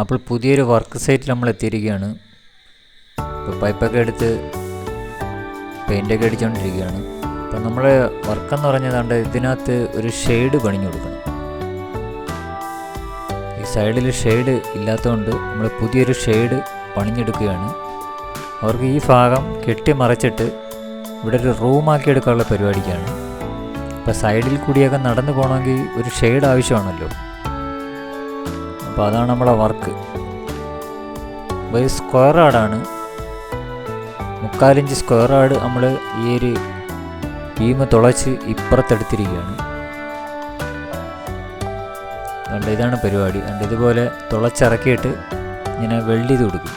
അപ്പോൾ പുതിയൊരു വർക്ക് സൈറ്റിൽ നമ്മൾ എത്തിയിരിക്കുകയാണ്. ഇപ്പോൾ പൈപ്പൊക്കെ എടുത്ത് പെയിന്റൊക്കെ അടിച്ചുകൊണ്ടിരിക്കുകയാണ് അപ്പം നമ്മൾ വർക്കെന്ന് പറഞ്ഞതാണ്ട് ഇതിനകത്ത് ഒരു ഷെയ്ഡ് പണിഞ്ഞു കൊടുക്കണം. ഈ സൈഡിൽ ഷെയ്ഡ് ഇല്ലാത്തതുകൊണ്ട് നമ്മൾ പുതിയൊരു ഷെയ്ഡ് പണിഞ്ഞെടുക്കുകയാണ്. അവർക്ക് ഈ ഭാഗം കെട്ടി കെട്ടിമറച്ചിട്ട് ഇവിടെ ഒരു റൂമാക്കി എടുക്കാനുള്ള പരിപാടിക്കാണ്. അപ്പോൾ സൈഡിൽ കൂടിയൊക്കെ നടന്നു പോകണമെങ്കിൽ ഒരു ഷെയ്ഡ് ആവശ്യമാണല്ലോ. അപ്പോൾ അതാണ് നമ്മളെ വർക്ക്. സ്ക്വയർ ആടാണ്. മുക്കാലിഞ്ച് സ്ക്വയർ ആട് നമ്മൾ ഈ ഒരു ഭീമ തുളച്ച് ഇപ്പുറത്തെടുത്തിരിക്കുകയാണ്. കണ്ട് ഇതാണ് പരിപാടി. കണ്ട് ഇതുപോലെ തുളച്ചിറക്കിയിട്ട് ഇങ്ങനെ വെള്ളി കൊടുക്കും.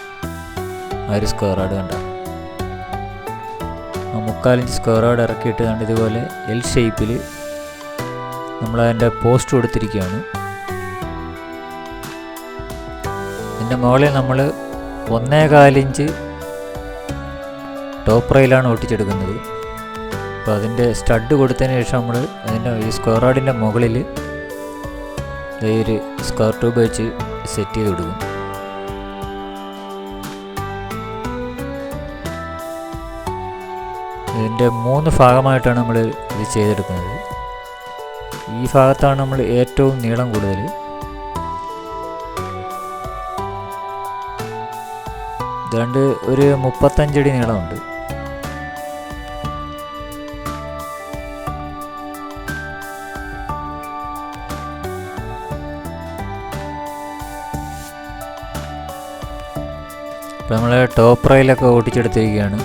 ആ ഒരു സ്ക്വയർ ആട് കണ്ട. ആ മുക്കാലിഞ്ച് സ്ക്വയർ ആട് ഇറക്കിയിട്ട് കണ്ട് ഇതുപോലെ എൽ ഷേപ്പിൽ നമ്മൾ അതിന്റെ പോസ്റ്റ് കൊടുത്തിരിക്കുകയാണ്. ഇതിന്റെ മുകളിൽ നമ്മൾ ഒന്നേകാലിഞ്ച് ടോപ്പ് റെയിലാണ് ഒട്ടിച്ചെടുക്കുന്നത്. അപ്പോൾ അതിന്റെ സ്റ്റഡ് കൊടുത്തതിന് ശേഷം നമ്മൾ അതിന്റെ ഈ സ്ക്വയർ റോഡിന്റെ മുകളിൽ ഈ ഒരു സ്ക്വയർ ട്യൂബ് വെച്ച് സെറ്റ് ചെയ്ത് കൊടുക്കും. ഇതിന്റെ മൂന്ന് ഭാഗമായിട്ടാണ് നമ്മൾ ഇത് ചെയ്തെടുക്കുന്നത്. ഈ ഭാഗത്താണ് നമ്മൾ ഏറ്റവും നീളം കൂടുതൽ ഇതാണ്ട് ഒരു മുപ്പത്തഞ്ചടി നീളമുണ്ട്. ഇപ്പം നമ്മൾ ടോപ്പ് റെയിലൊക്കെ ഓടിച്ചെടുത്തിരിക്കുകയാണ്.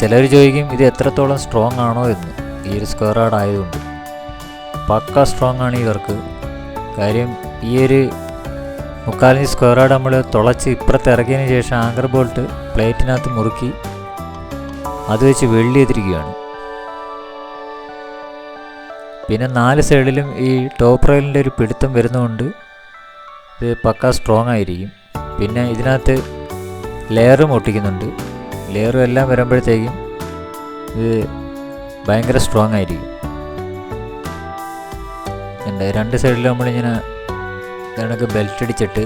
ചിലർ ചോദിക്കും ഇത് എത്രത്തോളം സ്ട്രോങ് ആണോ എന്ന്. ഈ ഒരു സ്ക്വയർ ആഡ് ആയതുകൊണ്ട്. പക്ക സ്ട്രോങ് ആണ് ഈ വർക്ക് കാര്യം ഈ ഒരു മുക്കാലിഞ്ച് സ്ക്വയറോട് നമ്മൾ തുളച്ച് ഇപ്പുറത്ത് ഇറക്കിയതിന് ശേഷം ആങ്കർ ബോൾട്ട് പ്ലേറ്റിനകത്ത് മുറുക്കി അത് വെച്ച് വെള്ളി എത്തിരിക്കുകയാണ് പിന്നെ നാല് സൈഡിലും ഈ ടോപ്പ് റെയിലിന്റെ ഒരു പിടുത്തം വരുന്നതുകൊണ്ട് ഇത് പക്ക സ്ട്രോങ് ആയിരിക്കും. പിന്നെ ഇതിനകത്ത് ലെയറും ഒട്ടിക്കുന്നുണ്ട്. ലെയറും എല്ലാം വരുമ്പോഴത്തേക്കും ഇത് ഭയങ്കര സ്ട്രോങ് ആയിരിക്കും. ഉണ്ട് രണ്ട് സൈഡിലും നമ്മളിങ്ങനെ കണക്ക് ബെൽറ്റ് അടിച്ചിട്ട്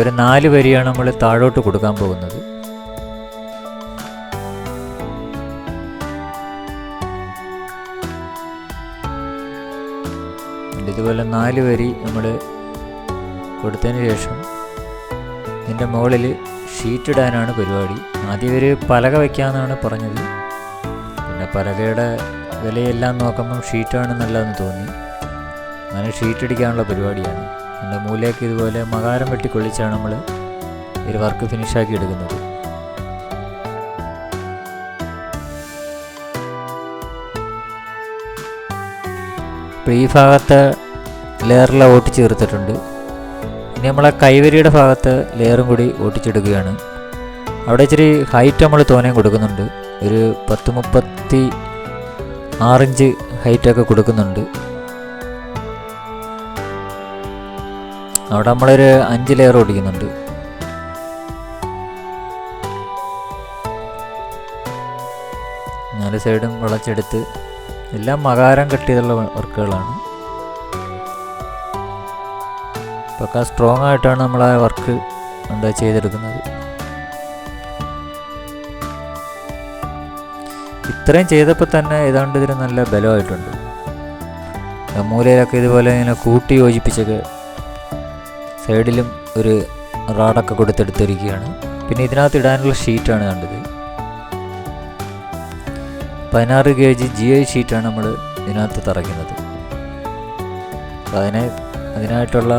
ഒരു നാല് വരിയാണ് നമ്മൾ താഴോട്ട് കൊടുക്കാൻ പോകുന്നത്. ഇതുപോലെ നാല് വരി നമ്മൾ കൊടുത്തതിന് ശേഷം ഇതിന്റെ മുകളിൽ ഷീറ്റ് ഇടാനാണ് പരിപാടി. ആദ്യം ഇവർ പലക വയ്ക്കാമെന്നാണ് പറഞ്ഞത്. പിന്നെ പലകയുടെ വിലയെല്ലാം നോക്കുമ്പം ഷീറ്റാണ് നല്ലതെന്ന് തോന്നി. അങ്ങനെ ഷീറ്റ് അടിക്കാനുള്ള പരിപാടിയാണ്. എന്റെ മൂലയൊക്കെ ഇതുപോലെ മകാരം വെട്ടിക്കൊള്ളിച്ചാണ് നമ്മൾ ഒരു വർക്ക് ഫിനിഷാക്കി എടുക്കുന്നത്. ഇപ്പോൾ ഈ ഭാഗത്ത് ലെയറിലാണ് ഓട്ടിച്ച് തീർത്തിട്ടുണ്ട്. ഇനി നമ്മളെ കൈവരിയുടെ ഭാഗത്ത് ലെയറും കൂടി ഓട്ടിച്ചെടുക്കുകയാണ് അവിടെ ഇച്ചിരി ഹൈറ്റ് നമ്മൾ തോനെ കൊടുക്കുന്നുണ്ട്. ഒരു പത്ത് മുപ്പത്തി ആറിഞ്ച് ഹൈറ്റൊക്കെ കൊടുക്കുന്നുണ്ട്. അവിടെ നമ്മളൊരു അഞ്ച് ലെയർ ഓടിക്കുന്നുണ്ട്. നാല് സൈഡും വിളച്ചെടുത്ത് എല്ലാം മകാരം കെട്ടിയതുള്ള വർക്കുകളാണ്. പക്ക സ്ട്രോങ് ആയിട്ടാണ് നമ്മൾ ആ വർക്ക് എന്താ ചെയ്തെടുക്കുന്നത്. ഇത്രയും ചെയ്തപ്പോൾ തന്നെ ഏതാണ്ട് ഇതിന് നല്ല ബലമായിട്ടുണ്ട്. മൂലയിലൊക്കെ ഇതുപോലെ ഇങ്ങനെ കൂട്ടി യോജിപ്പിച്ചൊക്കെ സൈഡിലും ഒരു റാഡൊക്കെ കൊടുത്തെടുത്തിരിക്കുകയാണ്. പിന്നെ ഇതിനകത്ത് ഇടാനുള്ള ഷീറ്റാണ് കണ്ടത്. പതിനാറ് കെ ജി ജി ഐ ഷീറ്റാണ് നമ്മൾ ഇതിനകത്ത് തറയ്ക്കുന്നത്. അപ്പോൾ അതിനെ അതിനായിട്ടുള്ള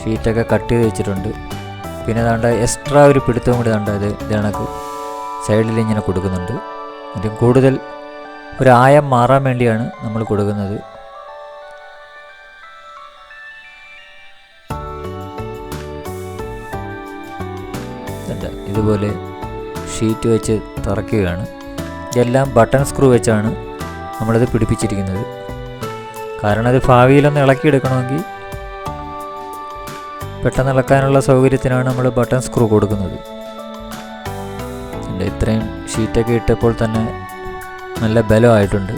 ഷീറ്റൊക്കെ കട്ട് ചെയ്ത് വെച്ചിട്ടുണ്ട്. പിന്നെ അതാണ്ട് എക്സ്ട്രാ ഒരു പിടുത്തം കൂടി കണ്ട ഇത് ഇതണക്ക് സൈഡിൽ ഇങ്ങനെ കൊടുക്കുന്നുണ്ട്. ഇതിന് കൂടുതൽ ഒരു ആയം മാറാൻ വേണ്ടിയാണ് നമ്മൾ കൊടുക്കുന്നത്. ഇതുണ്ട്. ഇതുപോലെ ഷീറ്റ് വെച്ച് തറക്കുകയാണ്. ഇതെല്ലാം ബട്ടൺ സ്ക്രൂ വെച്ചാണ് നമ്മളത് പിടിപ്പിച്ചിരിക്കുന്നത്. കാരണം അത് ഭാവിയിലൊന്ന് ഇളക്കിയെടുക്കണമെങ്കിൽ പെട്ടെന്ന് ഇളക്കാനുള്ള സൗകര്യത്തിനാണ് നമ്മൾ ബട്ടൺ സ്ക്രൂ കൊടുക്കുന്നത്. ഇത്രയും ഷീറ്റൊക്കെ ഇട്ടപ്പോൾ തന്നെ നല്ല ബലമായിട്ടുണ്ട്.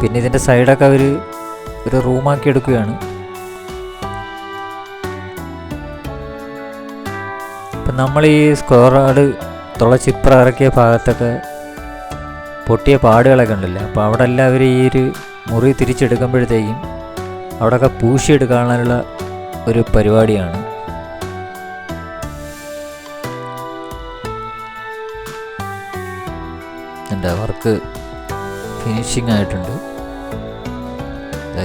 പിന്നെ ഇതിന്റെ സൈഡൊക്കെ അവർ ഒരു റൂമാക്കി എടുക്കുകയാണ്. ഇപ്പം നമ്മൾ ഈ സ്ക്വയർ ആട് തുളച്ചിപ്ര ഇറക്കിയ ഭാഗത്തൊക്കെ പൊട്ടിയ പാടുകളൊക്കെ ഉണ്ടല്ലോ? അപ്പോൾ അവിടെ എല്ലാവരും ഈ ഒരു മുറി തിരിച്ചെടുക്കുമ്പോഴത്തേക്കും അവിടെയൊക്കെ പൂശിയെടുക്കാനുള്ള ഒരു പരിപാടിയാണ്. എന്റെ വർക്ക് ഫിനിഷിംഗ് ആയിട്ടുണ്ട്.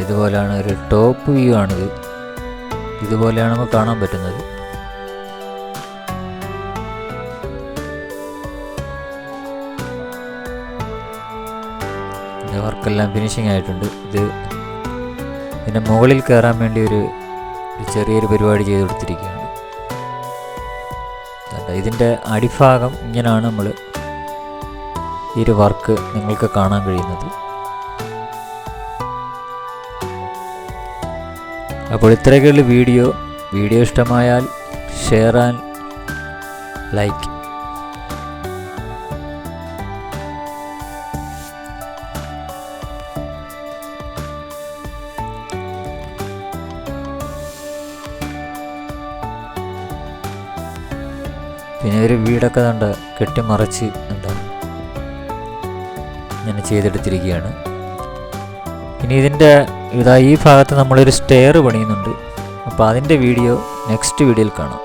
ഇതുപോലെയാണ് ഒരു ടോപ്പ് വ്യൂ ആണിത്. ഇതുപോലെയാണ് നമുക്ക് കാണാൻ പറ്റുന്നത്. വർക്കെല്ലാം ഫിനിഷിംഗ് ആയിട്ടുണ്ട്. ഇത് ഇതിന്റെ മുകളിൽ കയറാൻ വേണ്ടി ഒരു ചെറിയൊരു പരിപാടി ചെയ്ത് കൊടുത്തിരിക്കുകയാണ്. ഇതിന്റെ അടിഭാഗം ഇങ്ങനെയാണ് നമ്മൾ ഈ ഒരു വർക്ക് നിങ്ങൾക്ക് കാണാൻ കഴിയുന്നത്. അപ്പോൾ ഇത്രയൊക്കെയുള്ള വീഡിയോ. വീഡിയോ ഇഷ്ടമായാൽ ഷെയർ ആൻഡ് ലൈക്ക് പിന്നെ ഒരു വീടൊക്കെ കണ്ട കെട്ടിമറച്ച് എന്താ ഇങ്ങനെ ചെയ്തെടുത്തിരിക്കുകയാണ്. ഇനി ഇതിന്റെ ഇതാ ഈ ഭാഗത്ത് നമ്മളൊരു സ്റ്റെയർ പണിയുന്നുണ്ട്. അപ്പോൾ അതിന്റെ വീഡിയോ നെക്സ്റ്റ് വീഡിയോയിൽ കാണാം.